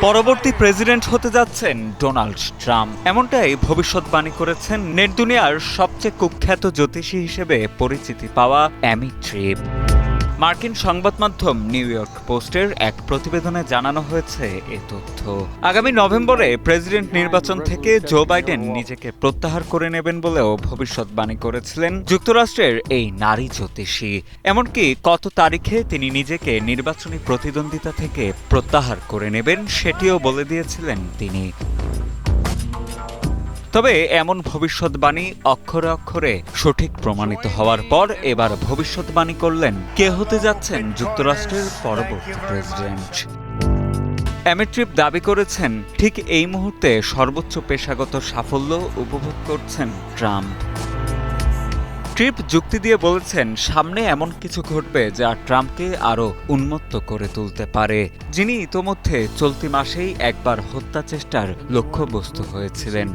পরবর্তী প্রেসিডেন্ট হতে যাচ্ছেন ডোনাল্ড ট্রাম্প। এমনটাই ভবিষ্যৎবাণী করেছেন নেট দুনিয়ার সবচেয়ে কুখ্যাত জ্যোতিষী হিসেবে পরিচিতি পাওয়া অ্যামি ট্রিপ। মার্কিন সংবাদ মাধ্যম নিউ ইয়র্ক পোস্টের এক প্রতিবেদনে জানানো হয়েছে এ তথ্য। আগামী নভেম্বরে প্রেসিডেন্ট নির্বাচন থেকে জো বাইডেন নিজেকে প্রত্যাহার করে নেবেন বলেও ভবিষ্যৎবাণী করেছিলেন যুক্তরাষ্ট্রের এই নারী জ্যোতিষী। এমনকি কত তারিখে তিনি নিজেকে নির্বাচনী প্রতিদ্বন্দ্বিতা থেকে প্রত্যাহার করে নেবেন সেটিও বলে দিয়েছিলেন তিনি। তবে এমন ভবিষ্যৎবাণী অক্ষরে অক্ষরে সঠিক প্রমাণিত হওয়ার পর এবার ভবিষ্যৎবাণী করলেন কে হতে যাচ্ছেন যুক্তরাষ্ট্রের পরবর্তী প্রেসিডেন্ট। অ্যামেট্রিপ দাবি করেছেন, ঠিক এই মুহূর্তে সর্বোচ্চ পেশাগত সাফল্য উপভোগ করছেন ট্রাম্প। ট্রিপ যুক্তি দিয়ে বলেছেন, সামনে এমন কিছু ঘটবে যা ট্রাম্পকে আরও উন্মত্ত করে তুলতে পারে। যিনি ইতোমধ্যে চলতি মাসেই একবার হত্যা চেষ্টার লক্ষ্যবস্তু হয়েছিলেন।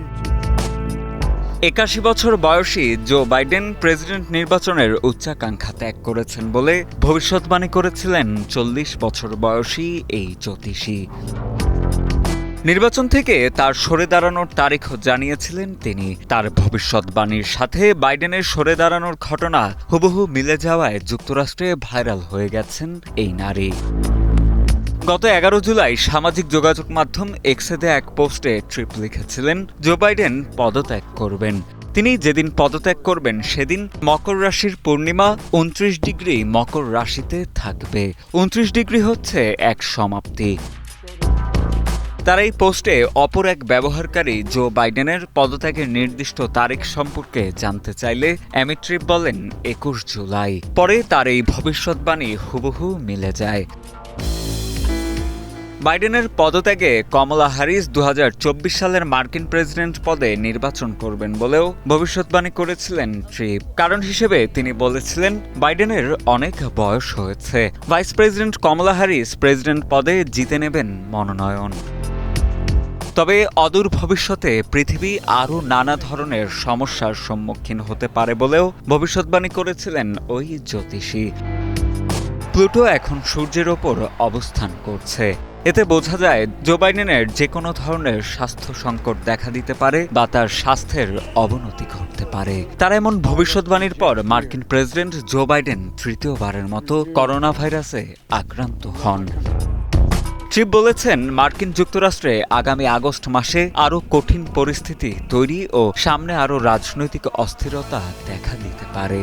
একাশি বছর বয়সী জো বাইডেন প্রেসিডেন্ট নির্বাচনের উচ্চাকাঙ্ক্ষা ত্যাগ করেছেন বলে ভবিষ্যৎবাণী করেছিলেন চল্লিশ বছর বয়সী এই জ্যোতিষী। নির্বাচন থেকে তার সরে দাঁড়ানোর তারিখও জানিয়েছিলেন তিনি। তার ভবিষ্যৎবাণীর সাথে বাইডেনের সরে দাঁড়ানোর ঘটনা হুবহু মিলে যাওয়ায় যুক্তরাষ্ট্রে ভাইরাল হয়ে গেছেন এই নারী। গত এগারো জুলাই সামাজিক যোগাযোগ মাধ্যম এক্সেদে এক পোস্টে ট্রিপ লিখেছিলেন, জো বাইডেন পদত্যাগ করবেন। তিনি যেদিন পদত্যাগ করবেন, সেদিন মকর রাশির পূর্ণিমা উনত্রিশ ডিগ্রি মকর রাশিতে থাকবে। উনত্রিশ ডিগ্রি হচ্ছে এক সমাপ্তি। তার এই পোস্টে অপর এক ব্যবহারকারী জো বাইডেনের পদত্যাগের নির্দিষ্ট তারিখ সম্পর্কে জানতে চাইলে অ্যামিট্রিপ বলেন, একুশ জুলাই। পরে তার এই ভবিষ্যৎবাণী হুবহু মিলে যায়। বাইডেনের পদত্যাগে কমলা হ্যারিস দু হাজার চব্বিশ সালের মার্কিন প্রেসিডেন্ট পদে নির্বাচন করবেন বলেও ভবিষ্যৎবাণী করেছিলেন ট্রিপ কারণ হিসেবে তিনি বলেছিলেন, বাইডেনের অনেক বয়স হয়েছে। Vice president Kamala Harris president পদে জিতে নেবেন মনোনয়ন। তবে অদূর ভবিষ্যতে পৃথিবী আরও নানা ধরনের সমস্যার সম্মুখীন হতে পারে বলেও ভবিষ্যৎবাণী করেছিলেন ওই জ্যোতিষী। প্লুটো এখন সূর্যের ওপর অবস্থান করছে। এতে বোঝা যায়, জো বাইডেনের যে কোনো ধরনের স্বাস্থ্য সংকট দেখা দিতে পারে বা তার স্বাস্থ্যের অবনতি ঘটতে পারে। তার এমন ভবিষ্যৎবাণীর পর মার্কিন প্রেসিডেন্ট জো বাইডেন তৃতীয়বারের মতো করোনা ভাইরাসে আক্রান্ত হন। ট্রিপ বলেছেন, মার্কিন যুক্তরাষ্ট্রে আগামী আগস্ট মাসে আরও কঠিন পরিস্থিতি তৈরি ও সামনে আরও রাজনৈতিক অস্থিরতা দেখা দিতে পারে।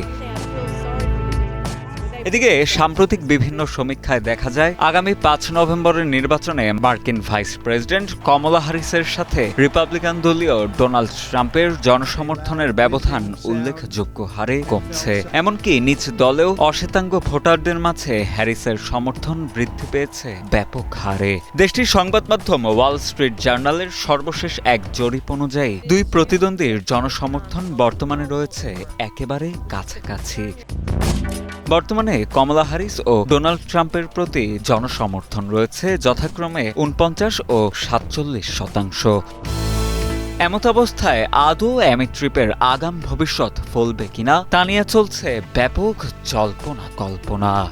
এদিকে সাম্প্রতিক বিভিন্ন সমীক্ষায় দেখা যায়, আগামী পাঁচ নভেম্বরের নির্বাচনে মার্কিন ভাইস প্রেসিডেন্ট কমলা হ্যারিসের সাথে রিপাবলিকান দলীয় ডোনাল্ড ট্রাম্পের জনসমর্থনের ব্যবধান উল্লেখযোগ্য হারে কমছে। এমনকি নিজ দলেও অশ্বেতাঙ্গ ভোটারদের মাঝে হ্যারিসের সমর্থন বৃদ্ধি পেয়েছে ব্যাপক হারে। দেশটির সংবাদ মাধ্যম ওয়াল স্ট্রিট জার্নালের সর্বশেষ এক জরিপ অনুযায়ী, দুই প্রতিদ্বন্দ্বীর জনসমর্থন বর্তমানে রয়েছে একেবারে কাছাকাছি। বর্তমানে কমলা হ্যারিস ও ডোনাল্ড ট্রাম্পের প্রতি জনসমর্থন রয়েছে যথাক্রমে উনপঞ্চাশ ও সাতচল্লিশ শতাংশ। এমত অবস্থায় আদৌ অ্যামিট্রিপের আগাম ভবিষ্যৎ ফলবে কিনা তা নিয়ে চলছে ব্যাপক জল্পনা কল্পনা